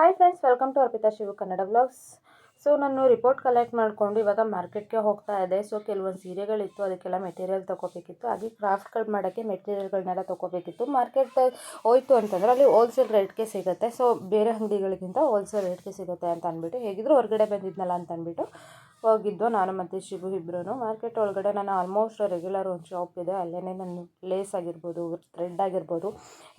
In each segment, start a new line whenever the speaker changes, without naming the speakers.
Hi friends welcome to Arpitha Shiva Kannada blogs so ನಾನು report collect ಮಾಡಿಕೊಂಡು ಇವಾಗ ಮಾರ್ಕೆಟ್ಗೆ ಹೋಗ್ತಾ ಇದೆ ಸೊ ಕೆಲವೊಂದು ಸೀರೆಗಳಿತ್ತು, ಅದಕ್ಕೆಲ್ಲ ಮೆಟೀರಿಯಲ್ ತೊಗೋಬೇಕಿತ್ತು. ಹಾಗೆ ಕ್ರಾಫ್ಟ್ಗಳು ಮಾಡೋಕ್ಕೆ ಮೆಟೀರಿಯಲ್ಗಳನ್ನೆಲ್ಲ ತೊಗೋಬೇಕಿತ್ತು. ಮಾರ್ಕೆಟ್ ಹೋಯಿತು ಅಂತಂದರೆ ಅಲ್ಲಿ ಹೋಲ್ಸೇಲ್ ರೇಟ್ಗೆ ಸಿಗುತ್ತೆ. ಸೊ ಬೇರೆ ಅಂಗಡಿಗಳಿಗಿಂತ ಹೋಲ್ಸೇಲ್ ರೇಟ್ಗೆ ಸಿಗುತ್ತೆ ಅಂತ ಅಂದ್ಬಿಟ್ಟು, ಹೇಗಿದ್ರು ಹೊರಗಡೆ ಬಂದಿದ್ನಲ್ಲ ಅಂತ ಅಂದ್ಬಿಟ್ಟು ಹೋಗಿದ್ದು ನಾನು ಮತ್ತು ಶಿವು ಇಬ್ಬರೂ ಮಾರ್ಕೆಟ್ ಒಳಗಡೆ ನಾನು ಆಲ್ಮೋಸ್ಟ್ ರೆಗ್ಯುಲರ್ ಒಂದು ಶಾಪ್ ಇದೆ. ಅಲ್ಲೇ ನಾನು ಲೇಸ್ ಆಗಿರ್ಬೋದು ಥ್ರೆಡ್ ಆಗಿರ್ಬೋದು,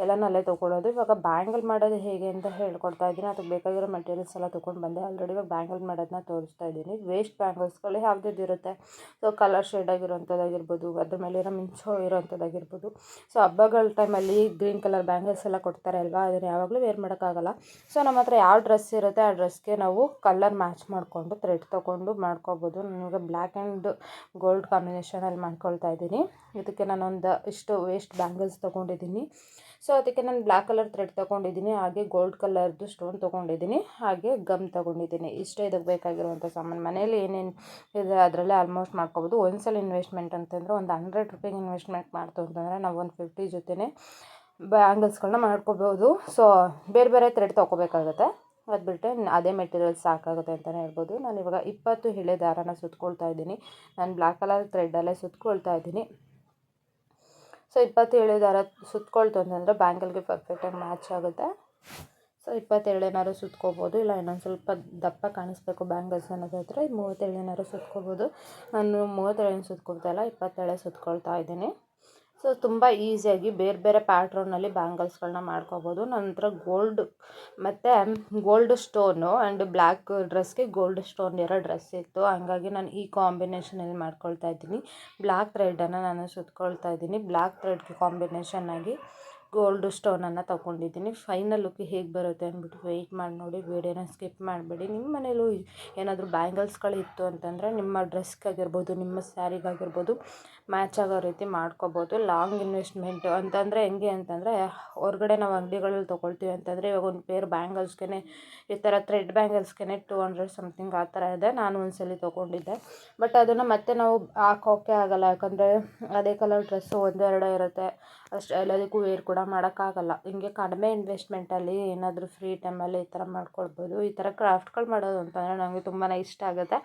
ಎಲ್ಲನೂ ಅಲ್ಲೇ ತೊಗೊಳೋದು ಇವಾಗ ಬ್ಯಾಂಗಲ್ ಮಾಡೋದು ಹೇಗೆ ಅಂತ ಹೇಳ್ಕೊಡ್ತಾ ಇದ್ದೀನಿ. ಅದಕ್ಕೆ ಬೇಕಾಗಿರೋ ಮೆಟೀರಿಯಲ್ಸ್ ಎಲ್ಲ ತೊಗೊಂಡು ಬಂದೆ. ಆಲ್ರೆಡಿ ಇವಾಗ ಬ್ಯಾಂಗಲ್ ಮಾಡೋದನ್ನ ತೋರಿಸ್ತಾ ಇದ್ದೀನಿ. ವೇಸ್ಟ್ ಬ್ಯಾಂಗಲ್ಸ್ಗಳು ಯಾವ್ದು ಇರುತ್ತೆ? ಸೊ ಕಲರ್ ಶೇಡ್ ಆಗಿರೋಂಥದ್ದಾಗಿರ್ಬೋದು ಅದ್ರ ಮೇಲಿರೋ ಮಿಂಚು ಇರೋಂಥದ್ದಾಗಿರ್ಬೋದು ಸೊ ಹಬ್ಬಗಳ ಟೈಮಲ್ಲಿ ಗ್ರೀನ್ ಕಲರ್ ಬ್ಯಾಂಗಲ್ಸ್ ಎಲ್ಲ ಕೊಡ್ತಾರೆ ಅಲ್ವಾ? ಅದನ್ನು ಯಾವಾಗಲೂ ವೇರ್ ಮಾಡೋಕ್ಕಾಗಲ್ಲ. ಸೊ ನಮ್ಮ ಹತ್ರ ಯಾವ ಡ್ರೆಸ್ ಇರುತ್ತೆ, ಆ ಡ್ರೆಸ್ಗೆ ನಾವು ಕಲರ್ ಮ್ಯಾಚ್ ಮಾಡಿಕೊಂಡು ಥ್ರೆಡ್ ತೊಗೊಂಡು ಮಾಡ್ಕೊಬೋದು. ನನಗೆ ಬ್ಲ್ಯಾಕ್ ಆ್ಯಂಡ್ ಗೋಲ್ಡ್ ಕಾಂಬಿನೇಷನಲ್ಲಿ ಮಾಡ್ಕೊಳ್ತಾ ಇದ್ದೀನಿ. ಇದಕ್ಕೆ ನಾನೊಂದು ಇಷ್ಟು ವೇಸ್ಟ್ ಬ್ಯಾಂಗಲ್ಸ್ ತೊಗೊಂಡಿದ್ದೀನಿ. ಸೊ ಅದಕ್ಕೆ ನಾನು ಬ್ಲ್ಯಾಕ್ ಕಲರ್ ಥ್ರೆಡ್ ತೊಗೊಂಡಿದ್ದೀನಿ. ಹಾಗೆ ಗೋಲ್ಡ್ ಕಲರ್ದು ಸ್ಟೋನ್ ತೊಗೊಂಡಿದ್ದೀನಿ. ಹಾಗೆ ಗಮ್ ತೊಗೊಂಡಿದ್ದೀನಿ. ಇಷ್ಟೇ ಇದಕ್ಕೆ ಬೇಕಾಗಿರುವಂಥ ಸಾಮಾನು. ಮನೇಲಿ ಏನೇನು ಇದೆ ಅದರಲ್ಲೇ ಆಲ್ಮೋಸ್ಟ್ ಮಾಡ್ಕೋಬೋದು. ಒಂದು ಸಲ ಇನ್ವೆಸ್ಟ್ಮೆಂಟ್ ಅಂತಂದರೆ ಒಂದು ಹಂಡ್ರೆಡ್ ರುಪೀಸ್ ಇನ್ವೆಸ್ಟ್ಮೆಂಟ್ ಮಾಡ್ತು ಅಂತಂದರೆ ನಾವು ಒಂದು ಫಿಫ್ಟಿ ಜೊತೆನೇ ಬ್ಯಾಂಗಲ್ಸ್ಗಳನ್ನ ಮಾಡ್ಕೋಬೋದು. ಸೊ ಬೇರೆ ಬೇರೆ ಥ್ರೆಡ್ ತೊಗೋಬೇಕಾಗತ್ತೆ. ಅದು ಬಿಟ್ಟರೆ ಅದೇ ಮೆಟೀರಿಯಲ್ ಸಾಕಾಗುತ್ತೆ ಅಂತಲೇ ಹೇಳ್ಬೋದು. ನಾನು ಇವಾಗ ಇಪ್ಪತ್ತು ಎಳೆ ದಾರನ ಸುತ್ಕೊಳ್ತಾ ಇದ್ದೀನಿ. ನಾನು ಬ್ಲ್ಯಾಕ್ ಕಲರ್ ಥ್ರೆಡ್ಡಲ್ಲೇ ಸುತ್ಕೊಳ್ತಾ ಇದ್ದೀನಿ. ಸೊ, ಇಪ್ಪತ್ತು ಹಿಳೆ ದಾರ ಸುತ್ಕೊಳ್ತು ಅಂತಂದರೆ ಬ್ಯಾಂಗಲ್ಗೆ ಪರ್ಫೆಕ್ಟಾಗಿ ಮ್ಯಾಚ್ ಆಗುತ್ತೆ. ಸೊ ಇಪ್ಪತ್ತೇಳೇನಾದ್ರು ಸುತ್ಕೋಬೋದು. ಇಲ್ಲ, ಇನ್ನೊಂದು ಸ್ವಲ್ಪ ದಪ್ಪ ಕಾಣಿಸ್ಬೇಕು ಬ್ಯಾಂಗಲ್ಸ್ ಅನ್ನೋದಾದರೆ ಮೂವತ್ತೇಳೇನಾದ್ರು ಸುತ್ಕೋಬೋದು. ನಾನು ಮೂವತ್ತೇಳೇನು ಸುತ್ಕೊಳ್ತಾ ಇಲ್ಲ ಇಪ್ಪತ್ತೇಳೆ ಸುತ್ಕೊಳ್ತಾ ಇದ್ದೀನಿ. ಸೊ, ತುಂಬ ಈಸಿಯಾಗಿ ಬೇರೆ ಬೇರೆ ಪ್ಯಾಟ್ರನ್ನಲ್ಲಿ ಬ್ಯಾಂಗಲ್ಸ್ಗಳನ್ನ ಮಾಡ್ಕೋಬೋದು. ನಂತರ ಗೋಲ್ಡ್ ಮತ್ತು ಗೋಲ್ಡ್ ಸ್ಟೋನು ಆ್ಯಂಡ್ ಬ್ಲ್ಯಾಕ್ ಡ್ರೆಸ್ಗೆ ಗೋಲ್ಡ್ ಸ್ಟೋನ್ ಇರೋ ಡ್ರೆಸ್ ಇತ್ತು. ಹಂಗಾಗಿ ನಾನು ಈ ಕಾಂಬಿನೇಷನಲ್ಲಿ ಮಾಡ್ಕೊಳ್ತಾ ಇದ್ದೀನಿ. ಬ್ಲ್ಯಾಕ್ ಥ್ರೆಡನ್ನು ನಾನು ಸುತ್ಕೊಳ್ತಾ ಇದ್ದೀನಿ. ಬ್ಲ್ಯಾಕ್ ಥ್ರೆಡ್ಗೆ ಕಾಂಬಿನೇಷನ್ನಾಗಿ ಗೋಲ್ಡ್ ಸ್ಟೋನನ್ನು ತೊಗೊಂಡಿದ್ದೀನಿ. ಫೈನಲ್ ಲುಕ್ ಹೇಗೆ ಬರುತ್ತೆ ಅಂದ್ಬಿಟ್ಟು ವೆಯ್ಟ್ ಮಾಡಿ ನೋಡಿ. ವೀಡಿಯೋನ ಸ್ಕಿಪ್ ಮಾಡಬೇಡಿ. ನಿಮ್ಮ ಮನೇಲೂ ಏನಾದರೂ ಬ್ಯಾಂಗಲ್ಸ್ಗಳು ಇತ್ತು ಅಂತಂದರೆ ನಿಮ್ಮ ಡ್ರೆಸ್ಗಾಗಿರ್ಬೋದು ನಿಮ್ಮ ಸ್ಯಾರಿಗಾಗಿರ್ಬೋದು ಮ್ಯಾಚ್ ಆಗೋ ರೀತಿ ಮಾಡ್ಕೋಬೋದು. ಲಾಂಗ್ ಇನ್ವೆಸ್ಟ್ಮೆಂಟು ಅಂತಂದರೆ ಹೆಂಗೆ ಅಂತಂದರೆ, ಹೊರಗಡೆ ನಾವು ಅಂಗಡಿಗಳಲ್ಲಿ ತೊಗೊಳ್ತೀವಿ ಅಂತಂದರೆ ಇವಾಗ ಒಂದು ಪೇರ್ ಬ್ಯಾಂಗಲ್ಸ್ಗೆ ಈ ಥರ ಥ್ರೆಡ್ ಬ್ಯಾಂಗಲ್ಸ್ಗೆ ಟೂ ಹಂಡ್ರೆಡ್ ಸಮ್ಥಿಂಗ್ ಆ ಥರ ಇದೆ. ನಾನು ಒಂದ್ಸಲಿ ತೊಗೊಂಡಿದ್ದೆ. ಬಟ್ ಅದನ್ನು ಮತ್ತೆ ನಾವು ಹಾಕೋಕ್ಕೆ ಆಗೋಲ್ಲ. ಯಾಕಂದರೆ ಅದೇ ಕಲರ್ ಡ್ರೆಸ್ಸು ಒಂದೆರಡು ಇರುತ್ತೆ. ಅಷ್ಟು ಎಲ್ಲದಕ್ಕೂ ವೇರ್ ಕೂಡ ಮಾಡೋಕ್ಕಾಗಲ್ಲ. ಹಿಂಗೆ ಕಡಿಮೆ ಇನ್ವೆಸ್ಟ್ಮೆಂಟಲ್ಲಿ ಏನಾದರೂ ಫ್ರೀ ಟೈಮಲ್ಲಿ ಈ ಥರ ಮಾಡ್ಕೊಳ್ಬೋದು. ಈ ಥರ ಕ್ರಾಫ್ಟ್ಗಳು ಮಾಡೋದು ಅಂತಂದರೆ ನನಗೆ ತುಂಬಾ ಇಷ್ಟ ಆಗುತ್ತೆ.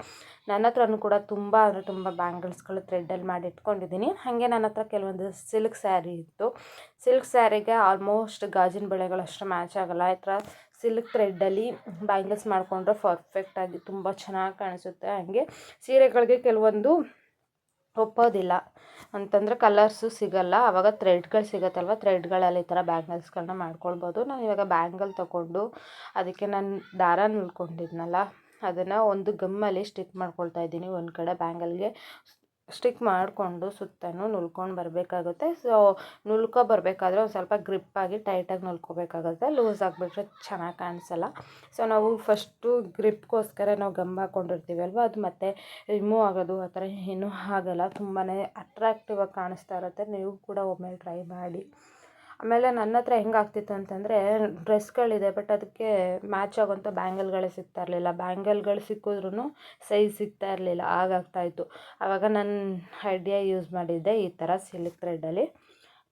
ನನ್ನ ಹತ್ರನೂ ಕೂಡ ತುಂಬ ಅಂದರೆ ತುಂಬ ಬ್ಯಾಂಗಲ್ಸ್ಗಳು ಥ್ರೆಡ್ಡಲ್ಲಿ ಮಾಡಿ ಇಟ್ಕೊಂಡಿದ್ದೀನಿ ಹಾಗೆ ನನ್ನ ಹತ್ರ ಕೆಲವೊಂದು ಸಿಲ್ಕ್ ಸ್ಯಾರಿ ಇತ್ತು. ಸಿಲ್ಕ್ ಸ್ಯಾರಿಗೆ ಆಲ್ಮೋಸ್ಟ್ ಗಾಜಿನ ಬಳೆಗಳಷ್ಟು ಮ್ಯಾಚ್ ಆಗೋಲ್ಲ. ಈ ಥರ ಸಿಲ್ಕ್ ಥ್ರೆಡ್ಡಲ್ಲಿ ಬ್ಯಾಂಗಲ್ಸ್ ಮಾಡಿಕೊಂಡ್ರೆ ಪರ್ಫೆಕ್ಟಾಗಿ ತುಂಬ ಚೆನ್ನಾಗಿ ಕಾಣಿಸುತ್ತೆ. ಹಾಗೆ ಸೀರೆಗಳಿಗೆ ಕೆಲವೊಂದು ಒಪ್ಪೋದಿಲ್ಲ. ಅಂತಂದರೆ ಕಲರ್ಸು ಸಿಗಲ್ಲ. ಆವಾಗ ಥ್ರೆಡ್ಗಳು ಸಿಗುತ್ತಲ್ವ? ಥ್ರೆಡ್ಗಳಲ್ಲಿ ಈ ಥರ ಬ್ಯಾಂಗಲ್ಸ್ಗಳನ್ನ ಮಾಡ್ಕೊಳ್ಬೋದು. ನಾನು ಇವಾಗ ಬ್ಯಾಂಗಲ್ ತೊಗೊಂಡು ಅದಕ್ಕೆ ನಾನು ದಾರ ಉಳ್ಕೊಂಡಿದ್ನಲ್ಲ, ಅದನ್ನು ಒಂದು ಗಮ್ಮಲ್ಲಿ ಸ್ಟಿಕ್ ಮಾಡ್ಕೊಳ್ತಾ ಇದ್ದೀನಿ. ಒಂದು ಕಡೆ ಬ್ಯಾಂಗಲ್ಗೆ ಸ್ಟಿಕ್ ಮಾಡಿಕೊಂಡು ಸುತ್ತಲೂ ನುಲ್ಕೊಂಡು ಬರಬೇಕಾಗುತ್ತೆ. ಸೊ ನುಲ್ಕೊ ಬರಬೇಕಾದ್ರೆ ಒಂದು ಸ್ವಲ್ಪ ಗ್ರಿಪ್ಪಾಗಿ ಟೈಟಾಗಿ ನುಲ್ಕೋಬೇಕಾಗುತ್ತೆ. ಲೂಸ್ ಆಗಿಬಿಟ್ರೆ ಚೆನ್ನಾಗಿ ಕಾಣಿಸಲ್ಲ. ಸೊ ನಾವು ಫಸ್ಟು ಗ್ರಿಪ್ಗೋಸ್ಕರ ನಾವು ಗಮ್ ಹಾಕ್ಕೊಂಡಿರ್ತೀವಿ ಅಲ್ವ? ಅದು ಮತ್ತೆ ರಿಮೂವ್ ಆಗೋದು ಆ ಥರ ಏನೂ ಆಗಲ್ಲ. ತುಂಬಾ ಅಟ್ರಾಕ್ಟಿವಾಗಿ ಕಾಣಿಸ್ತಾ ಇರುತ್ತೆ. ನೀವು ಕೂಡ ಒಮ್ಮೆ ಟ್ರೈ ಮಾಡಿ. ಆಮೇಲೆ ನನ್ನ ಹತ್ರ ಹೆಂಗಾಗ್ತಿತ್ತು ಅಂತಂದರೆ ಡ್ರೆಸ್ಗಳಿದೆ ಬಟ್ ಅದಕ್ಕೆ ಮ್ಯಾಚ್ ಆಗೋಂಥ ಬ್ಯಾಂಗಲ್ಗಳೇ ಸಿಗ್ತಾ ಇರಲಿಲ್ಲ. ಬ್ಯಾಂಗಲ್ಗಳು ಸಿಕ್ಕಿದ್ರೂ ಸೈಜ್ ಸಿಗ್ತಾ ಇರಲಿಲ್ಲ ಆಗಾಗ್ತಾಯಿತ್ತು ಆವಾಗ ನಾನು ಐಡಿಯಾ ಯೂಸ್ ಮಾಡಿದ್ದೆ ಈ ಥರ ಸಿಲ್ಕ್ ಥ್ರೆಡ್ಡಲ್ಲಿ.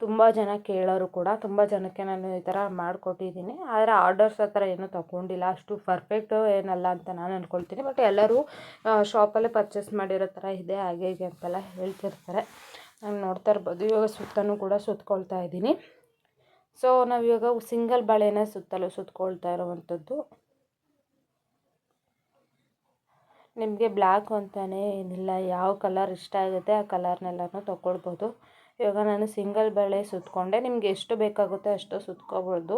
ತುಂಬ ಜನ ಕೇಳೋರು ಕೂಡ, ತುಂಬ ಜನಕ್ಕೆ ನಾನು ಈ ಥರ ಮಾಡಿಕೊಟ್ಟಿದ್ದೀನಿ. ಆದರೆ ಆರ್ಡರ್ಸ್ ಆ ಥರ ಏನೂ ತೊಗೊಂಡಿಲ್ಲ. ಅಷ್ಟು ಪರ್ಫೆಕ್ಟು ಏನಲ್ಲ ಅಂತ ನಾನು ಅಂದ್ಕೊಳ್ತೀನಿ ಬಟ್ ಎಲ್ಲರೂ ಶಾಪಲ್ಲೇ ಪರ್ಚೇಸ್ ಮಾಡಿರೋ ಥರ ಇದೆ, ಹಾಗೆ ಹೀಗೆ ಅಂತೆಲ್ಲ ಹೇಳ್ತಿರ್ತಾರೆ. ನಾನು ನೋಡ್ತಾ ಇರ್ಬೋದು. ಇವಾಗ ಸುತ್ತಲೂ ಕೂಡ ಸುತ್ಕೊಳ್ತಾ ಇದ್ದೀನಿ. ಸೊ ನಾವಿವಾಗ ಸಿಂಗಲ್ ಬಳೆನ ಸುತ್ತಲೂ ಸುತ್ಕೊಳ್ತಾ ಇರೋವಂಥದ್ದು. ನಿಮಗೆ ಬ್ಲ್ಯಾಕ್ ಅಂತಲೇ ಏನಿಲ್ಲ, ಯಾವ ಕಲರ್ ಇಷ್ಟ ಆಗುತ್ತೆ ಆ ಕಲರ್ನೆಲ್ಲನೂ ತೊಗೊಳ್ಬೋದು. ಇವಾಗ ನಾನು ಸಿಂಗಲ್ ಬಳೆ ಸುತ್ತಕೊಂಡೆ ನಿಮ್ಗೆ ಎಷ್ಟು ಬೇಕಾಗುತ್ತೆ ಅಷ್ಟು ಸುತ್ಕೋಬೋದು.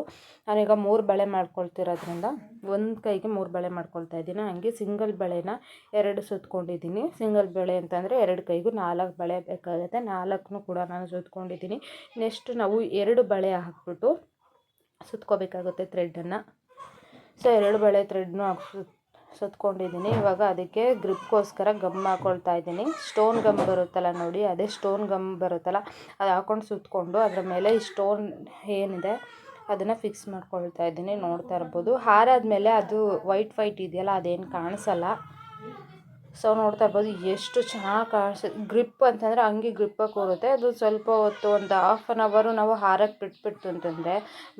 ನಾನೀಗ ಮೂರು ಬಳೆ ಮಾಡ್ಕೊಳ್ತಿರೋದ್ರಿಂದ ಒಂದು ಕೈಗೆ ಮೂರು ಬಳೆ ಮಾಡ್ಕೊಳ್ತಾ ಇದ್ದೀನಿ. ಹಂಗೆ ಸಿಂಗಲ್ ಬಳೆನ ಎರಡು ಸುತ್ಕೊಂಡಿದ್ದೀನಿ. ಸಿಂಗಲ್ ಬಳೆ ಅಂತಂದರೆ ಎರಡು ಕೈಗೂ ನಾಲ್ಕು ಬಳೆ ಬೇಕಾಗುತ್ತೆ. ನಾಲ್ಕನ್ನು ಕೂಡ ನಾನು ಸುತ್ಕೊಂಡಿದ್ದೀನಿ. ನೆಕ್ಸ್ಟ್ ನಾವು ಎರಡು ಬಳೆ ಹಾಕ್ಬಿಟ್ಟು ಸುತ್ಕೋಬೇಕಾಗುತ್ತೆ ಥ್ರೆಡ್ಡನ್ನು ಸೊ ಎರಡು ಬಳೆ ಥ್ರೆಡ್ನು ಹಾಕಿ ಸುತ್ಕೊಂಡಿದ್ದೀನಿ. ಇವಾಗ ಅದಕ್ಕೆ ಗ್ರಿಪ್ಗೋಸ್ಕರ ಗಮ್ ಹಾಕ್ಕೊಳ್ತಾ ಇದ್ದೀನಿ. ಸ್ಟೋನ್ ಗಮ್ ಬರುತ್ತಲ್ಲ ನೋಡಿ, ಅದೇ ಸ್ಟೋನ್ ಗಮ್ ಬರುತ್ತಲ್ಲ, ಅದು ಹಾಕೊಂಡು ಸುತ್ತಕೊಂಡು ಅದರ ಮೇಲೆ ಈ ಸ್ಟೋನ್ ಏನಿದೆ, ಅದನ್ನು ಫಿಕ್ಸ್ ಮಾಡ್ಕೊಳ್ತಾ ಇದ್ದೀನಿ. ನೋಡ್ತಾ ಇರ್ಬೋದು. ಹಾರಾದ ಮೇಲೆ ಅದು ವೈಟ್ ವೈಟ್ ಇದೆಯಲ್ಲ, ಅದೇನು ಕಾಣಿಸಲ್ಲ. ಸೊ ನೋಡ್ತಾ ಇರ್ಬೋದು, ಎಷ್ಟು ಚೆನ್ನಾಗಿ ಕಾಣಿಸುತ್ತೆ ಗ್ರಿಪ್ ಅಂತಂದರೆ ಹಂಗೆ ಗ್ರಿಪ್ಪಾಗಿ ಕೂರುತ್ತೆ. ಅದು ಸ್ವಲ್ಪ ಹೊತ್ತು ಒಂದು ಹಾಫ್ ಆನ್ ಅವರು ನಾವು ಹಾರಕ್ಕೆ ಬಿಟ್ಬಿಡ್ತು ಅಂತಂದರೆ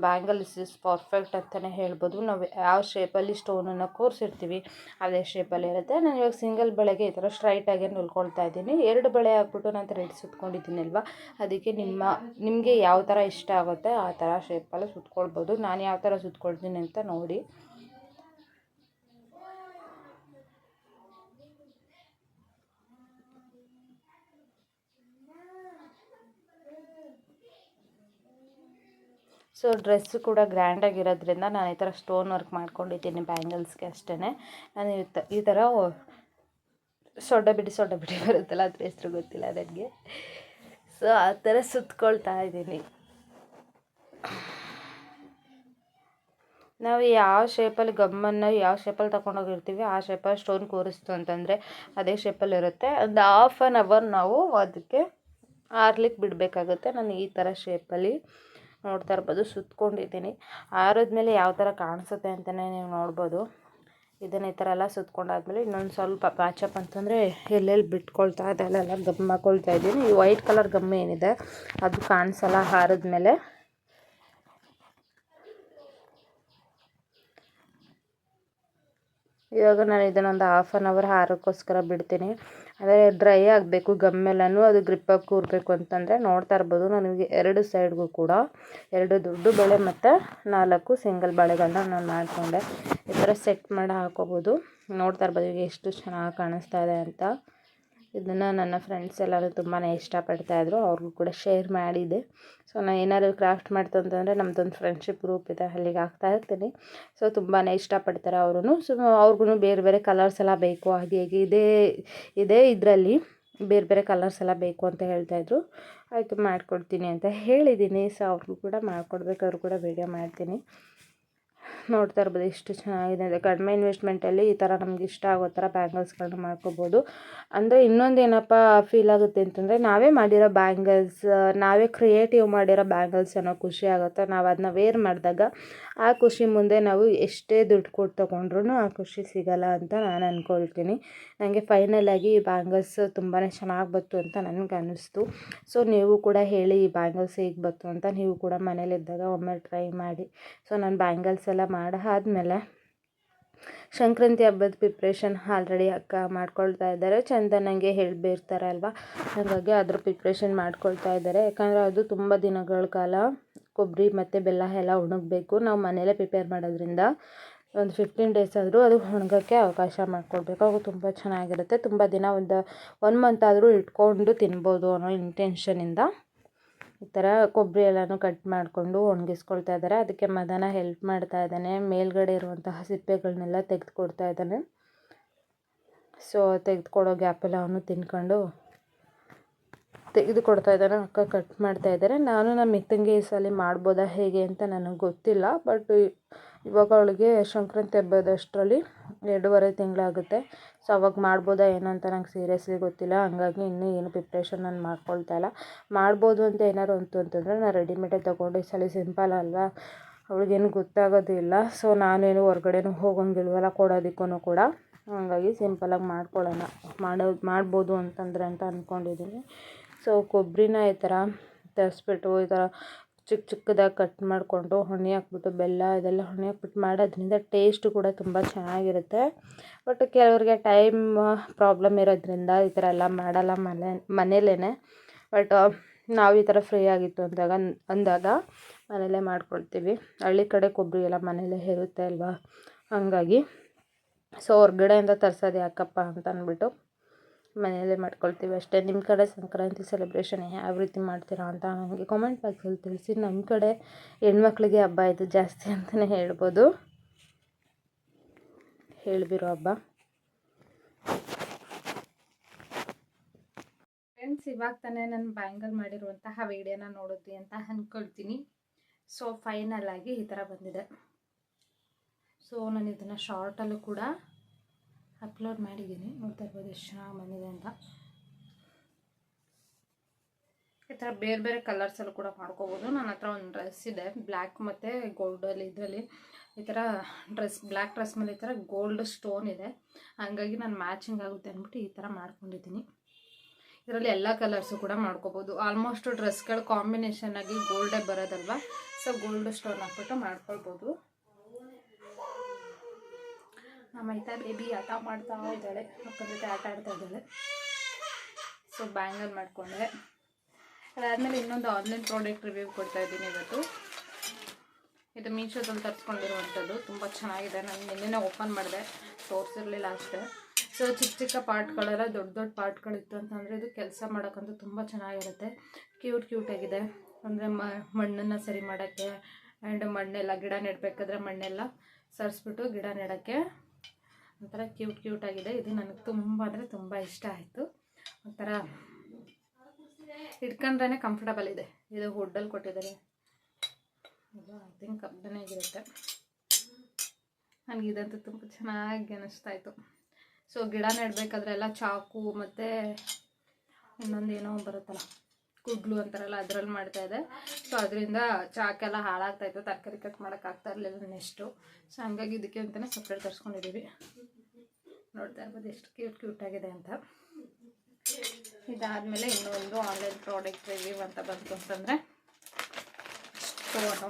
ಬ್ಯಾಂಗಲ್ಸ್ ಇಸ್ ಪರ್ಫೆಕ್ಟ್ ಅಂತಲೇ ಹೇಳ್ಬೋದು. ನಾವು ಯಾವ ಶೇಪಲ್ಲಿ ಸ್ಟೋನನ್ನು ಕೂರಿಸಿರ್ತೀವಿ, ಅದೇ ಶೇಪಲ್ಲಿ ಇರುತ್ತೆ. ನಾನು ಇವಾಗ ಸಿಂಗಲ್ ಬಳೆಗೆ ಈ ಥರ ಸ್ಟ್ರೈಟಾಗೆ ಹೊಲ್ಕೊಳ್ತಾ ಇದ್ದೀನಿ. ಎರಡು ಬಳೆ ಹಾಕ್ಬಿಟ್ಟು ನಾನು ಥ್ರೆಡ್ ಸುತ್ಕೊಂಡಿದ್ದೀನಿ ಅಲ್ವಾ? ಅದಕ್ಕೆ ನಿಮ್ಮ, ನಿಮಗೆ ಯಾವ ಥರ ಇಷ್ಟ ಆಗುತ್ತೆ, ಆ ಥರ ಶೇಪಲ್ಲಿ ಸುತ್ಕೊಳ್ಬೋದು. ನಾನು ಯಾವ ಥರ ಸುತ್ಕೊಳ್ತೀನಿ ಅಂತ ನೋಡಿ. ಸೊ ಡ್ರೆಸ್ಸು ಕೂಡ ಗ್ರ್ಯಾಂಡಾಗಿರೋದ್ರಿಂದ ನಾನು ಈ ಥರ ಸ್ಟೋನ್ ವರ್ಕ್ ಮಾಡ್ಕೊಂಡಿದ್ದೀನಿ ಬ್ಯಾಂಗಲ್ಸ್ಗೆ ಅಷ್ಟೇ ನಾನು ಈ ಥರ ಸೊಡ್ಡ ಬಿಡಿ ಸೊಡ್ಡ ಬಿಡಿ ಬರುತ್ತಲ್ಲ ಅದ್ರ ಹೆಸ್ರು ಗೊತ್ತಿಲ್ಲ ನನಗೆ ಸೊ ಆ ಥರ ಸುತ್ಕೊಳ್ತಾ ಇದ್ದೀನಿ. ನಾವು ಯಾವ ಶೇಪಲ್ಲಿ ಗಮ್ಮನ್ನು ಯಾವ ಶೇಪಲ್ಲಿ ತಗೊಂಡೋಗಿರ್ತೀವಿ ಆ ಶೇಪಲ್ಲಿ ಸ್ಟೋನ್ ಕೂರಿಸ್ತು ಅಂತಂದರೆ ಅದೇ ಶೇಪಲ್ಲಿ ಇರುತ್ತೆ. ಒಂದು ಹಾಫ್ ಆನ್ ಅವರ್ ನಾವು ಅದಕ್ಕೆ ಆರ್ಲಿಕ್ಕೆ ಬಿಡಬೇಕಾಗುತ್ತೆ. ನಾನು ಈ ಥರ ಶೇಪಲ್ಲಿ ನೋಡ್ತಾ ಇರ್ಬೋದು, ಸುತ್ಕೊಂಡಿದ್ದೀನಿ. ಆರಿದ್ಮೇಲೆ ಯಾವ ಥರ ಕಾಣಿಸುತ್ತೆ ಅಂತಲೇ ನೀವು ನೋಡ್ಬೋದು. ಇದನ್ನು ಈ ಥರ ಎಲ್ಲ ಸುತ್ಕೊಂಡಾದ್ಮೇಲೆ ಇನ್ನೊಂದು ಸ್ವಲ್ಪ ಪ್ಯಾಚಪ್ ಅಂತಂದರೆ ಎಲ್ಲೆಲ್ಲಿ ಬಿಟ್ಕೊಳ್ತಾ ಇದೆ ಅಲ್ಲೆಲ್ಲ ಗಮ್ ಹಾಕೊಳ್ತಾ ಇದ್ದೀನಿ. ಈ ವೈಟ್ ಕಲರ್ ಗಮ್ ಏನಿದೆ, ಅದು ಕಾಣಿಸಲ್ಲ ಹಾರಿದ್ಮೇಲೆ ಇವಾಗ ನಾನು ಇದನ್ನೊಂದು ಹಾಫ್ ಆನ್ ಅವರ್ ಹಾರಕ್ಕೋಸ್ಕರ ಬಿಡ್ತೀನಿ. ಅದೇ ಡ್ರೈ ಆಗಬೇಕು ಗಮ್ಮೆಲ್ಲನೂ ಅದು ಗ್ರಿಪ್ಪಾಗಿ ಕೂರಬೇಕು ಅಂತಂದರೆ ನೋಡ್ತಾ ಇರ್ಬೋದು. ನನಗೆ ಎರಡು ಸೈಡ್ಗೂ ಕೂಡ ಎರಡು ದೊಡ್ಡ ಬಳೆ ಮತ್ತು ನಾಲ್ಕು ಸಿಂಗಲ್ ಬಳೆಗಳನ್ನ ನಾನು ಮಾಡಿಕೊಂಡೆ. ಈ ಥರ ಸೆಟ್ ಮಾಡಿ ಹಾಕೋಬೋದು. ನೋಡ್ತಾ ಇರ್ಬೋದು ಈಗ ಎಷ್ಟು ಚೆನ್ನಾಗಿ ಕಾಣಿಸ್ತಾ ಇದೆ ಅಂತ. ಇದನ್ನು ನನ್ನ ಫ್ರೆಂಡ್ಸ್ ಎಲ್ಲರೂ ತುಂಬಾ ಇಷ್ಟಪಡ್ತಾಯಿದ್ರು ಅವ್ರಿಗೂ ಕೂಡ ಶೇರ್ ಮಾಡಿದೆ. ಸೊ ನಾನು ಏನಾದರೂ ಕ್ರಾಫ್ಟ್ ಮಾಡ್ತು ಅಂತಂದರೆ ನಮ್ಮದೊಂದು ಫ್ರೆಂಡ್ಶಿಪ್ ಗ್ರೂಪ್ ಇದೆ. ಅಲ್ಲಿಗೆ ಹಾಕ್ತಾ ಇರ್ತೀನಿ. ಸೊ ತುಂಬಾ ಇಷ್ಟಪಡ್ತಾರೆ ಅವರು ಸೊ ಅವ್ರಿಗೂ ಬೇರೆ ಬೇರೆ ಕಲರ್ಸ್ ಎಲ್ಲ ಬೇಕು. ಹಾಗೆ ಹೀಗೆ ಇದೇ ಇದೇ ಇದರಲ್ಲಿ ಬೇರೆ ಬೇರೆ ಕಲರ್ಸ್ ಎಲ್ಲ ಬೇಕು ಅಂತ ಹೇಳ್ತಾಯಿದ್ರು ಆಯಿತು, ಮಾಡಿಕೊಡ್ತೀನಿ ಅಂತ ಹೇಳಿದ್ದೀನಿ. ಸೊ ಅವ್ರಿಗೂ ಕೂಡ ಮಾಡಿಕೊಡ್ಬೇಕು. ಅವ್ರು ಕೂಡ ವೀಡಿಯೋ ಮಾಡ್ತೀನಿ. ನೋಡ್ತಾ ಇರ್ಬೋದು ಎಷ್ಟು ಚೆನ್ನಾಗಿದೆ ಅಂದರೆ ಕಡಿಮೆ ಇನ್ವೆಸ್ಟ್ಮೆಂಟಲ್ಲಿ ಈ ಥರ ನಮ್ಗೆ ಇಷ್ಟ ಆಗೋ ಥರ ಬ್ಯಾಂಗಲ್ಸ್ಗಳನ್ನ ಮಾಡ್ಕೋಬೋದು. ಅಂದರೆ ಇನ್ನೊಂದು ಏನಪ್ಪ ಫೀಲ್ ಆಗುತ್ತೆ ಅಂತಂದರೆ ನಾವೇ ಮಾಡಿರೋ ಬ್ಯಾಂಗಲ್ಸ್ ನಾವೇ ಕ್ರಿಯೇಟಿವ್ ಮಾಡಿರೋ ಬ್ಯಾಂಗಲ್ಸ್ ಅನ್ನೋ ಖುಷಿ ಆಗುತ್ತೆ. ನಾವು ಅದನ್ನ ವೇರ್ ಮಾಡಿದಾಗ ಆ ಖುಷಿ ಮುಂದೆ ನಾವು ಎಷ್ಟೇ ದುಡ್ಡು ಕೊಟ್ಟು ತೊಗೊಂಡ್ರು ಆ ಖುಷಿ ಸಿಗಲ್ಲ ಅಂತ ನಾನು ಅಂದ್ಕೊಳ್ತೀನಿ ನನಗೆ ಫೈನಲ್ ಆಗಿ ಈ ಬ್ಯಾಂಗಲ್ಸ್ ತುಂಬಾ ಚೆನ್ನಾಗಿ ಬಂತು ಅಂತ ನನಗೆ ಅನ್ನಿಸ್ತು ಸೊ ನೀವು ಕೂಡ ಹೇಳಿ ಈ ಬ್ಯಾಂಗಲ್ಸ್ ಹೇಗೆ ಬಂತು ಅಂತ ನೀವು ಕೂಡ ಮನೇಲಿದ್ದಾಗ ಒಮ್ಮೆ ಟ್ರೈ ಮಾಡಿ. ಸೊ ನಾನು ಬ್ಯಾಂಗಲ್ಸ್ ಎಲ್ಲ ಮಾಡಾದ್ಮೇಲೆ ಸಂಕ್ರಾಂತಿ ಹಬ್ಬದ ಪ್ರಿಪ್ರೇಷನ್ ಆಲ್ರೆಡಿ ಅಕ್ಕ ಮಾಡ್ಕೊಳ್ತಾ ಇದ್ದಾರೆ. ಚಂದನಂಗೆ ಹೇಳ್ಬಿರ್ತಾರೆ ಅಲ್ವಾ? ಹಾಗಾಗಿ ಅದ್ರ ಪ್ರಿಪ್ರೇಷನ್ ಮಾಡ್ಕೊಳ್ತಾ ಇದ್ದಾರೆ. ಯಾಕಂದರೆ ಅದು ತುಂಬ ದಿನಗಳ ಕಾಲ ಕೊಬ್ಬರಿ ಮತ್ತು ಬೆಲ್ಲ ಎಲ್ಲ ಒಣಗಬೇಕು. ನಾವು ಮನೆಯಲ್ಲೇ ಪ್ರಿಪೇರ್ ಮಾಡೋದ್ರಿಂದ ಒಂದು ಫಿಫ್ಟೀನ್ ಡೇಸ್ ಆದರೂ ಅದು ಒಣಗೋಕ್ಕೆ ಅವಕಾಶ ಮಾಡಿಕೊಡ್ಬೇಕು ಅವು ತುಂಬ ಚೆನ್ನಾಗಿರುತ್ತೆ. ತುಂಬ ದಿನ ಒಂದು ಒನ್ ಮಂತ್ ಆದರೂ ಇಟ್ಕೊಂಡು ತಿನ್ಬೋದು ಅನ್ನೋ ಇಂಟೆನ್ಷನಿಂದ ಈ ಥರ ಕೊಬ್ಬರಿ ಎಲ್ಲನೂ ಕಟ್ ಮಾಡಿಕೊಂಡು ಒಣಗಿಸ್ಕೊಳ್ತಾ ಇದ್ದಾರೆ ಅದಕ್ಕೆ ಮದನ ಹೆಲ್ಪ್ ಮಾಡ್ತಾ ಇದ್ದಾನೆ. ಮೇಲ್ಗಡೆ ಇರುವಂತಹ ಸಿಪ್ಪೆಗಳನ್ನೆಲ್ಲ ತೆಗೆದುಕೊಡ್ತಾ ಇದ್ದಾನೆ. ಸೊ ತೆಗೆದುಕೊಡೋ ಗ್ಯಾಪೆಲ್ಲ ಅವನು ತಿನ್ಕೊಂಡು ತೆಗೆದು ಇದ್ದಾರೆ ಅಕ್ಕ ಕಟ್ ಮಾಡ್ತಾ ಇದ್ದಾರೆ. ನಾನು ನಮ್ಮ ಮಿತ್ತಂಗೆ ಈ ಸಲ ಮಾಡ್ಬೋದಾ, ಹೇಗೆ ಅಂತ ನನಗೆ ಗೊತ್ತಿಲ್ಲ. ಬಟ್ ಇವಾಗ ಅವಳಿಗೆ ಸಂಕ್ರಾಂತಿ ಹಬ್ಬದಷ್ಟರಲ್ಲಿ ಎರಡೂವರೆ ತಿಂಗಳಾಗುತ್ತೆ. ಸೊ ಅವಾಗ ಮಾಡ್ಬೋದಾ ಅಂತ ನಂಗೆ ಸೀರಿಯಸ್ಲಿ ಗೊತ್ತಿಲ್ಲ. ಹಂಗಾಗಿ ಇನ್ನೂ ಏನು ಪ್ರಿಪ್ರೇಷನ್ ನಾನು ಮಾಡ್ಕೊಳ್ತಾ ಇಲ್ಲ. ಮಾಡ್ಬೋದು ಅಂತ ಏನಾರು ಅಂತು ಅಂತಂದರೆ ನಾನು ರೆಡಿಮೇಡೇ ತೊಗೊಂಡು ಈ ಸಲ ಸಿಂಪಲ್ ಅಲ್ವಾ? ಅವಳಿಗೇನು ಗೊತ್ತಾಗೋದಿಲ್ಲ ಸೊ ನಾನೇನು ಹೊರ್ಗಡೆನೂ ಹೋಗೋಂಗಿಲ್ವಲ್ಲ ಕೊಡೋದಕ್ಕೂ ಕೂಡ. ಹಾಗಾಗಿ ಸಿಂಪಲಾಗಿ ಮಾಡ್ಕೊಳ್ಳೋಣ. ಮಾಡೋ, ಮಾಡ್ಬೋದು ಅಂತಂದರೆ ಅಂತ ಅಂದ್ಕೊಂಡಿದ್ದೀನಿ ಸೊ ಕೊಬ್ಬರಿನ ಈ ಥರ ತರಿಸ್ಬಿಟ್ಟು ಈ ಥರ ಚಿಕ್ಕ ಚಿಕ್ಕದಾಗಿ ಕಟ್ ಮಾಡಿಕೊಂಡು ಹೊಣೆ ಹಾಕ್ಬಿಟ್ಟು ಬೆಲ್ಲ ಇದೆಲ್ಲ ಹೊಣೆ ಹಾಕ್ಬಿಟ್ಟು ಮಾಡೋದ್ರಿಂದ ಟೇಸ್ಟ್ ಕೂಡ ತುಂಬ ಚೆನ್ನಾಗಿರುತ್ತೆ. ಬಟ್ ಕೆಲವ್ರಿಗೆ ಟೈಮ್ ಪ್ರಾಬ್ಲಮ್ ಇರೋದ್ರಿಂದ ಈ ಥರ ಎಲ್ಲ ಮಾಡಲ್ಲ ಮನೆ ಮನೇಲೇ ಬಟ್ ನಾವು ಈ ಥರ ಫ್ರೀ ಆಗಿತ್ತು ಅಂದಾಗ ಅಂದಾಗ ಮನೇಲೇ ಮಾಡ್ಕೊಳ್ತೀವಿ. ಹಳ್ಳಿ ಕಡೆ ಕೊಬ್ಬರಿ ಎಲ್ಲ ಮನೇಲೇ ಇರುತ್ತೆ ಅಲ್ವಾ? ಹಾಗಾಗಿ. ಸೊ ಹೊರ್ಗಡೆಯಿಂದ ತರ್ಸೋದು ಯಾಕಪ್ಪ ಅಂತ ಅಂದ್ಬಿಟ್ಟು ಮನೆಯಲ್ಲೇ ಮಾಡ್ಕೊಳ್ತೀವಿ ಅಷ್ಟೇ. ನಿಮ್ಮ ಕಡೆ ಸಂಕ್ರಾಂತಿ ಸೆಲೆಬ್ರೇಷನ್ ಯಾವ ರೀತಿ ಮಾಡ್ತೀರಾ ಅಂತ ನನಗೆ ಕಾಮೆಂಟ್ ಬಾಕ್ಸಲ್ಲಿ ತಿಳಿಸಿ. ನಮ್ಮ ಕಡೆ ಹೆಣ್ಮಕ್ಳಿಗೆ ಹಬ್ಬ ಇದು ಜಾಸ್ತಿ ಅಂತಲೇ ಹೇಳ್ಬೋದು. ಹೇಳಿಬಿರೋ ಹಬ್ಬ. ಫ್ರೆಂಡ್ಸ್ ಇವಾಗ ತಾನೇ ನಾನು ಬ್ಯಾಂಗಲ್ ಮಾಡಿರುವಂತಹ ವಿಡಿಯೋನ ನೋಡಿದ್ವಿ ಅಂತ ಅಂದ್ಕೊಳ್ತೀನಿ ಸೊ ಫೈನಲ್ ಆಗಿ ಈ ಥರ ಬಂದಿದೆ. ಸೊ ನಾನು ಇದನ್ನು ಶಾರ್ಟಲ್ಲೂ ಕೂಡ ಅಪ್ಲೋಡ್ ಮಾಡಿದ್ದೀನಿ. ನೋಡ್ತಾ ಇರ್ಬೋದು ಎಷ್ಟು ಚೆನ್ನಾಗಿ ಬಂದಿದೆ ಅಂತ. ಈ ಥರ ಬೇರೆ ಬೇರೆ ಕಲರ್ಸಲ್ಲೂ ಕೂಡ ಮಾಡ್ಕೋಬೋದು. ನನ್ನ ಹತ್ರ ಒಂದು ಡ್ರೆಸ್ ಇದೆ. ಬ್ಲ್ಯಾಕ್ ಮತ್ತು ಗೋಲ್ಡಲ್ಲಿ ಇದರಲ್ಲಿ. ಈ ಥರ ಡ್ರೆಸ್ ಬ್ಲ್ಯಾಕ್ ಡ್ರೆಸ್ ಮೇಲೆ ಈ ಥರ ಗೋಲ್ಡ್ ಸ್ಟೋನ್ ಇದೆ. ಹಾಗಾಗಿ ನಾನು ಮ್ಯಾಚಿಂಗ್ ಆಗುತ್ತೆ ಅಂದ್ಬಿಟ್ಟು ಈ ಥರ ಮಾಡ್ಕೊಂಡಿದ್ದೀನಿ. ಇದರಲ್ಲಿ ಎಲ್ಲ ಕಲರ್ಸು ಕೂಡ ಮಾಡ್ಕೋಬೋದು. ಆಲ್ಮೋಸ್ಟ್ ಡ್ರೆಸ್ಗಳು ಕಾಂಬಿನೇಷನ್ ಆಗಿ ಗೋಲ್ಡೇ ಬರೋದಲ್ವ? ಸೊ ಗೋಲ್ಡ್ ಸ್ಟೋನ್ ಹಾಕ್ಬಿಟ್ಟು ಮಾಡ್ಕೊಳ್ಬೋದು ನಮ್ಮ ಮೈತಾ ಬೇಬಿ ಆಟ ಮಾಡ್ತಾ ಇದ್ದಾಳೆ. ಅಕ್ಕನ ಜೊತೆ ಆಟ ಆಡ್ತಾ ಇದ್ದಾಳೆ. ಸೊ ಬ್ಯಾಂಗಲ್ ಮಾಡಿಕೊಂಡೆ. ಅದಾದಮೇಲೆ ಇನ್ನೊಂದು ಆನ್ಲೈನ್ ಪ್ರಾಡಕ್ಟ್ ರಿವ್ಯೂ ಕೊಡ್ತಾ ಇದ್ದೀನಿ ಇವತ್ತು. ಇದು ಮೀಶೋದಲ್ಲಿ ತರಿಸ್ಕೊಂಡಿರುವಂಥದ್ದು. ತುಂಬ ಚೆನ್ನಾಗಿದೆ. ನಾನು ನಿನ್ನೆ ಓಪನ್ ಮಾಡಿದೆ. ತೋರಿಸಿರಲಿಲ್ಲ ಅಷ್ಟೇ. ಸೊ ಚಿಕ್ಕ ಚಿಕ್ಕ ಪಾರ್ಟ್ಗಳೆಲ್ಲ ದೊಡ್ಡ ದೊಡ್ಡ ಪಾರ್ಟ್ಗಳಿತ್ತು ಅಂತಂದರೆ ಇದು ಕೆಲಸ ಮಾಡೋಕ್ಕಂತೂ ತುಂಬ ಚೆನ್ನಾಗಿರುತ್ತೆ. ಕ್ಯೂಟ್ ಕ್ಯೂಟಾಗಿದೆ ಅಂದರೆ ಮಣ್ಣನ್ನು ಸರಿ ಮಾಡೋಕ್ಕೆ ಆ್ಯಂಡ್ ಮಣ್ಣೆಲ್ಲ ಗಿಡ ನೆಡಬೇಕಾದ್ರೆ ಮಣ್ಣೆಲ್ಲ ಸರಿಸ್ಬಿಟ್ಟು ಗಿಡ ನೆಡೋಕ್ಕೆ ಒಂಥರ ಕ್ಯೂಟ್ ಕ್ಯೂಟಾಗಿದೆ ಇದು ನನಗೆ ತುಂಬ ಅಂದರೆ ತುಂಬ ಇಷ್ಟ ಆಯಿತು. ಒಂಥರ ಇಟ್ಕೊಂಡ್ರೇ ಕಂಫರ್ಟಬಲ್ ಇದೆ. ಇದು ಹುಡ್ಡಲ್ಲಿ ಕೊಟ್ಟಿದ್ದಾರೆ. ಇದು ಐ ಥಿಂಕ್ ಕಬ್ಬನಾಗಿರುತ್ತೆ ನನಗೆ ಇದಂತೂ ತುಂಬ ಚೆನ್ನಾಗಿ ಅನ್ನಿಸ್ತಾ ಇತ್ತು. ಸೊ ಗಿಡ ನೆಡಬೇಕಾದ್ರೆ ಎಲ್ಲ ಚಾಕು ಮತ್ತು ಇನ್ನೊಂದು ಏನೋ ಬರುತ್ತಲ್ಲ. ಕುಡ್ಲು ಅಂತಾರಲ್ಲ, ಅದರಲ್ಲಿ ಮಾಡ್ತಾ ಇದೆ. ಸೊ ಅದರಿಂದ ಚಾಕೆಲ್ಲ ಹಾಳಾಗ್ತಾ ಇತ್ತು. ತರಕಾರಿ ಕಟ್ ಮಾಡೋಕ್ಕಾಗ್ತಾ ಇರಲಿಲ್ಲ ನೆಕ್ಸ್ಟು ಸೊ ಹಂಗಾಗಿ ಇದಕ್ಕೆ ಅಂತಲೇ ಸಪ್ರೇಟ್ ತರಿಸ್ಕೊಂಡಿದ್ದೀವಿ ನೋಡ್ತಾ ಇರ್ಬೋದು ಎಷ್ಟು ಕ್ಯೂಟ್ ಕ್ಯೂಟ್ ಆಗಿದೆ ಅಂತ. ಇದಾದಮೇಲೆ ಇನ್ನೊಂದು ಆನ್ಲೈನ್ ಪ್ರಾಡಕ್ಟ್ ರಿವ್ಯೂ ಅಂತ ಬಂತು ಅಂತಂದರೆ ಸ್ಟೋನು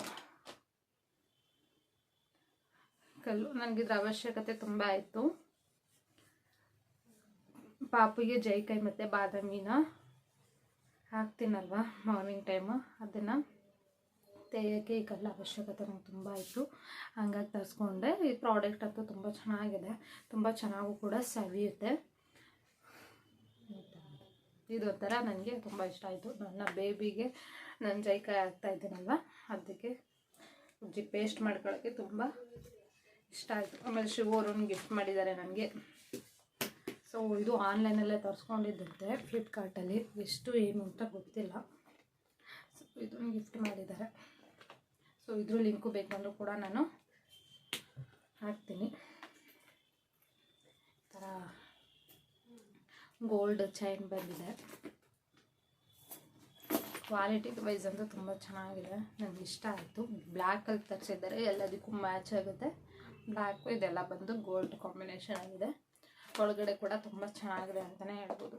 ಕಲ್ಲು, ನನಗಿದ್ರ ಅವಶ್ಯಕತೆ ತುಂಬ ಆಯಿತು. ಪಾಪಿಗೆ ಜೈಕಾಯಿ ಮತ್ತು ಬಾದಾಮಿನ. ಹಾಕ್ತೀನಲ್ವ? ಮಾರ್ನಿಂಗ್ ಟೈಮು ಅದನ್ನು ತೆಗೆಯೋಕ್ಕೆ ಈ ಕಲ್ಲು ಅವಶ್ಯಕತೆ ನಂಗೆ ತುಂಬ ಇತ್ತು. ಹಂಗಾಗಿ ತರಿಸ್ಕೊಂಡೆ. ಈ ಪ್ರಾಡಕ್ಟ್ ಅಂತೂ ತುಂಬ ಚೆನ್ನಾಗಿದೆ. ತುಂಬ ಚೆನ್ನಾಗೂ ಕೂಡ ಸವಿಯುತ್ತೆ. ಇದೊಂಥರ ನನಗೆ ತುಂಬ ಇಷ್ಟ ಆಯಿತು. ನನ್ನ ಬೇಬಿಗೆ ನನ್ನ ಜೈಕಾಯಿ ಆಗ್ತಾ ಇದ್ದೀನಲ್ವ? ಅದಕ್ಕೆ ಪೇಸ್ಟ್ ಮಾಡ್ಕೊಳ್ಳೋಕ್ಕೆ ತುಂಬ ಇಷ್ಟ ಆಯಿತು. ಆಮೇಲೆ ಶಿವೋರನ್ನು ಗಿಫ್ಟ್ ಮಾಡಿದ್ದಾರೆ ನನಗೆ ಸೊ ಇದು ಆನ್ಲೈನಲ್ಲೇ ತರಿಸ್ಕೊಂಡಿದ್ದಂತೆ ಫ್ಲಿಪ್ಕಾರ್ಟಲ್ಲಿ. ಎಷ್ಟು, ಏನು ಅಂತ ಗೊತ್ತಿಲ್ಲ. ಸೊ ಇದು ಗಿಫ್ಟ್ ಮಾಡಿದ್ದಾರೆ. ಸೊ ಇದ್ರ ಲಿಂಕು ಬೇಕಂದ್ರೂ ಕೂಡ ನಾನು ಹಾಕ್ತೀನಿ. ಥರ ಗೋಲ್ಡ್ ಚೈನ್ ಬಂದಿದೆ. ಕ್ವಾಲಿಟಿ ವೈಸ್ ಅಂತೂ ತುಂಬ ಚೆನ್ನಾಗಿದೆ. ನನಗೆ ಇಷ್ಟ ಆಯಿತು. ಬ್ಲ್ಯಾಕಲ್ಲಿ ತರಿಸಿದ್ದಾರೆ. ಎಲ್ಲದಕ್ಕೂ ಮ್ಯಾಚ್ ಆಗುತ್ತೆ. ಬ್ಲ್ಯಾಕು ಇದೆಲ್ಲ ಬಂದು ಗೋಲ್ಡ್ ಕಾಂಬಿನೇಷನ್ ಆಗಿದೆ. ಒಳಗಡೆ ಕೂಡ ತುಂಬ ಚೆನ್ನಾಗಿದೆ ಅಂತಲೇ ಹೇಳ್ಬೋದು.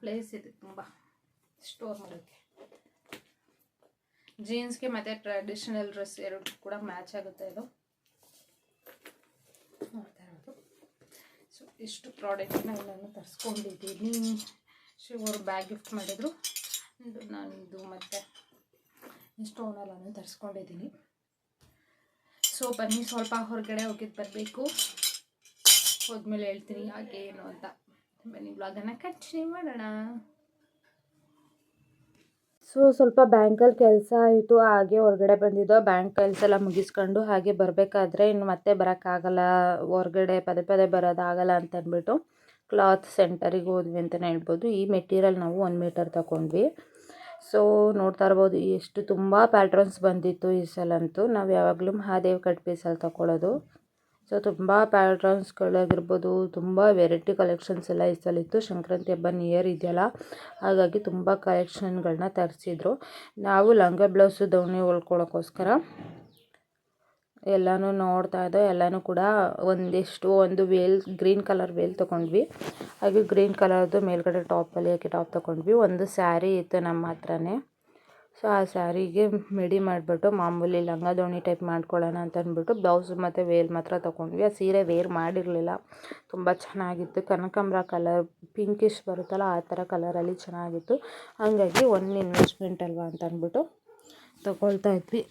ಪ್ಲೇಸ್ ಇದೆ ತುಂಬ. ಸ್ಟೋರ್ ಮಾಡೋಕ್ಕೆ. ಜೀನ್ಸ್ಗೆ ಮತ್ತು ಟ್ರೆಡಿಷನಲ್ ಡ್ರೆಸ್ ಎರಡು ಕೂಡ ಮ್ಯಾಚ್ ಆಗುತ್ತೆ ಇದು. ಇರೋದು. ಸೊ ಇಷ್ಟು ಪ್ರಾಡಕ್ಟ್ನ ನಾನು ತರಿಸ್ಕೊಂಡಿದ್ದೀನಿ. ಶಿವರು ಬ್ಯಾಗ್ ಗಿಫ್ಟ್ ಮಾಡಿದರು. ಇದು ನಾನಿದು ಮತ್ತು ನಾನು ತರಿಸ್ಕೊಂಡಿದ್ದೀನಿ. ಸೊ ಬನ್ನಿ, ಸ್ವಲ್ಪ ಹೊರಗಡೆ ಹೋಗಿದ್ದು ಬರಬೇಕು. ಹೋದ್ಮೇಲೆ ಹೇಳ್ತೀನಿ. ಯಾಕೆ ಏನು ಅಂತ. ಬನ್ನಿ ಬ್ಲಾಗನ್ನು ಕಂಟಿನ್ಯೂ ಮಾಡೋಣ. ಸೊ ಸ್ವಲ್ಪ ಬ್ಯಾಂಕಲ್ಲಿ ಕೆಲಸ ಆಯಿತು, ಹಾಗೆ ಹೊರಗಡೆ ಬಂದಿದ್ದೋ. ಬ್ಯಾಂಕ್ ಕೆಲಸ ಎಲ್ಲ ಮುಗಿಸ್ಕೊಂಡು ಹಾಗೆ ಬರಬೇಕಾದ್ರೆ ಇನ್ನು ಮತ್ತೆ ಬರೋಕ್ಕಾಗಲ್ಲ. ಹೊರಗಡೆ ಪದೇ ಪದೇ ಬರೋದಾಗಲ್ಲ ಅಂತ ಅಂದ್ಬಿಟ್ಟು ಕ್ಲಾತ್ ಸೆಂಟರಿಗೆ ಹೋದ್ವಿ ಅಂತಲೇ ಹೇಳ್ಬೋದು. ಈ ಮೆಟೀರಿಯಲ್ ನಾವು ಒಂದು ಮೀಟರ್ ತಗೊಂಡ್ವಿ ಸೊ ನೋಡ್ತಾ ಇರ್ಬೋದು, ಎಷ್ಟು ತುಂಬ ಪ್ಯಾಟ್ರನ್ಸ್ ಬಂದಿತ್ತು ಈ ಸಲಂತೂ ನಾವು ಯಾವಾಗಲೂ ಮಹಾದೇವ್ ಕಟ್ ಪೀಸಲ್ಲಿ ತಗೊಳ್ಳೋದು ಸೊ, ತುಂಬ ಪ್ಯಾಟ್ರನ್ಸ್ಗಳಾಗಿರ್ಬೋದು ತುಂಬ ವೆರೈಟಿ ಕಲೆಕ್ಷನ್ಸ್ ಎಲ್ಲ ಈ ಸಲ ಇತ್ತು ಸಂಕ್ರಾಂತಿ ಹಬ್ಬ ನಿಯರ್ ಇದೆಯಲ್ಲ? ಹಾಗಾಗಿ ತುಂಬ ಕಲೆಕ್ಷನ್ಗಳನ್ನ ತರಿಸಿದ್ರು. ನಾವು ಲಂಗ ಬ್ಲೌಸು ದವಣಿ ಹೊಲ್ಕೊಳ್ಳೋಕ್ಕೋಸ್ಕರ ಎಲ್ಲನೂ ನೋಡ್ತಾ ಇದ್ದೋ, ಎಲ್ಲನೂ ಕೂಡ ಒಂದಿಷ್ಟು, ಒಂದು ವೇಲ್ ಗ್ರೀನ್ ಕಲರ್ ವೇಲ್ ತೊಗೊಂಡ್ವಿ. ಹಾಗೆ ಗ್ರೀನ್ ಕಲರ್ದು ಮೇಲ್ಗಡೆ ಟಾಪಲ್ಲಿ ಹಾಕಿ ಟಾಪ್ ತೊಗೊಂಡ್ವಿ. ಒಂದು ಸ್ಯಾರಿ ಇತ್ತು ನಮ್ಮ ಹತ್ರನೇ. ಸೊ ಆ ಸ್ಯಾರಿಗೆ ಮೆಡಿ ಮಾಡಿಬಿಟ್ಟು ಮಾಮೂಲಿ ಲಂಗ ದೋಣಿ ಟೈಪ್ ಮಾಡ್ಕೊಳ್ಳೋಣ ಅಂತ ಅಂದ್ಬಿಟ್ಟು ಬ್ಲೌಸ್ ಮತ್ತು ವೇಲ್ ಮಾತ್ರ ತೊಗೊಂಡ್ವಿ. ಆ ಸೀರೆ ವೇರ್ ಮಾಡಿರಲಿಲ್ಲ. ತುಂಬ ಚೆನ್ನಾಗಿತ್ತು. ಕನಕಾಂಬ್ರ ಕಲರ್, ಪಿಂಕಿಶ್ ಬರುತ್ತಲ್ಲ ಆ ಥರ ಕಲರಲ್ಲಿ ಚೆನ್ನಾಗಿತ್ತು. ಹಾಗಾಗಿ ಒನ್ ಇನ್ವೆಸ್ಟ್ಮೆಂಟ್ ಅಲ್ವಾ ಅಂತ ಅಂದ್ಬಿಟ್ಟು ತೊಗೊಳ್ತಾ ಇದ್ವಿ.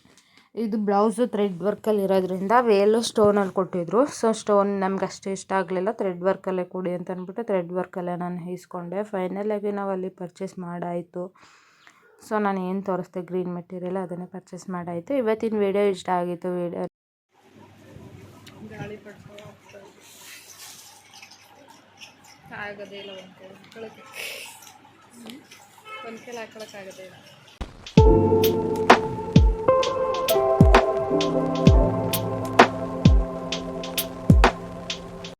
ಇದು ಬ್ಲೌಸು ಥ್ರೆಡ್ ವರ್ಕಲ್ಲಿ ಇರೋದ್ರಿಂದ ವೇಲು ಸ್ಟೋನಲ್ಲಿ ಕೊಟ್ಟಿದ್ರು. ಸೊ ಸ್ಟೋನ್ ನಮ್ಗೆ ಅಷ್ಟು ಇಷ್ಟ ಆಗಲಿಲ್ಲ. ಥ್ರೆಡ್ ವರ್ಕಲ್ಲೇ ಕೊಡಿ ಅಂತ ಅಂದ್ಬಿಟ್ಟು ಥ್ರೆಡ್ ವರ್ಕಲ್ಲೇ ನಾನು ಇಸ್ಕೊಂಡೆ. ಫೈನಲಾಗಿ ನಾವು ಅಲ್ಲಿ ಪರ್ಚೇಸ್ ಮಾಡಾಯಿತು. ಸೊ, ನಾನು ಏನು ತೋರಿಸ್ದೆ ಗ್ರೀನ್ ಮೆಟೀರಿಯಲ್ ಅದನ್ನೇ ಪರ್ಚೇಸ್ ಮಾಡಾಯಿತು. ಇವತ್ತಿನ ವಿಡಿಯೋ ಇಷ್ಟ ಆಗಿತ್ತು ವಿಡಿಯೋ. ಆಗದೇ ಇಲ್ಲ ಒಂದು ಒಂದು ಇಲ್ಲ.